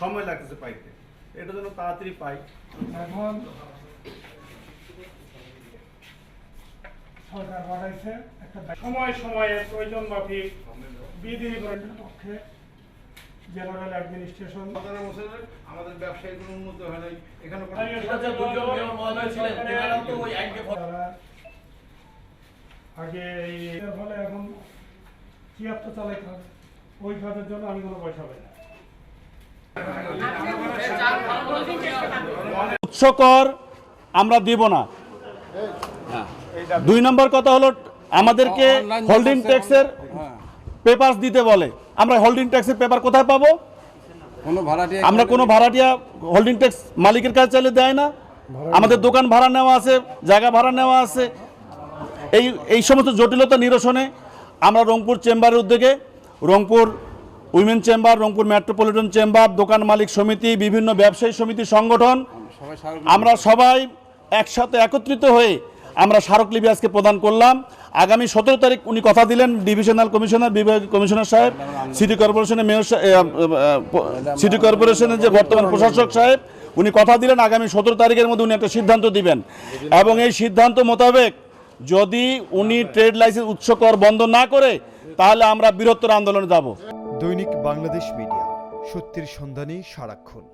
সময় লাগতেছে পাইতে। এটা যেন তাড়াতাড়ি পাই। এখন সরকার বাড়াইছে একটা সময় সময়ে প্রয়োজন মাফিক। বিধি পক্ষে জেনারেল অ্যাডমিনিস্ট্রেশন সতেরো বছরে আমাদের ব্যবসায়ী কোনো উন্নতি হয় নাই। এখানে কোনো তারা আগে এই এর ফলে এখন কি তিয়াত্তর চালাইতে হবে। ওই কাজের জন্য আমি কোনো পয়সা পাই না। উৎসকর আমরা দিব না। দুই নম্বর কথা হলো আমাদেরকে হোল্ডিং ট্যাক্সের পেপার দিতে বলে। আমরা হোল্ডিং ট্যাক্সের পেপার কোথায় পাবো? আমরা কোনো ভাড়াটিয়া হোল্ডিং ট্যাক্স মালিকের কাছে চাইলে দেয় না। আমাদের দোকান ভাড়া নেওয়া আছে জায়গা ভাড়া নেওয়া আছে। এই এই সমস্ত জটিলতা নিরসনে আমরা রংপুর চেম্বারের উদ্যোগে Rangpur women chamber Rangpur metropolitan chamber দোকান মালিক সমিতি বিভিন্ন ব্যবসায়ী সমিতি সংগঠন আমরা সবাই একসাথে একত্রিত হয়ে আমরা স্মারকলিপি আজকে প্রদান করলাম। আগামী সতেরো তারিখ উনি কথা দিলেন ডিভিশনাল কমিশনার, বিভাগীয় কমিশনার সাহেব, সিটি কর্পোরেশনের মেয়র সিটি কর্পোরেশনের যে বর্তমান প্রশাসক সাহেব, উনি কথা দিলেন, আগামী সতেরো তারিখের মধ্যে উনি একটা সিদ্ধান্ত দিবেন। এবং এই সিদ্ধান্ত মোতাবেক যদি উনি ট্রেড লাইসেন্স উৎস কর বন্ধ না করে, তাহলে আমরা বৃহত্তর আন্দোলনে যাব। দৈনিক বাংলাদেশ মিডিয়া, সত্যের সন্ধানে সারাক্ষণ।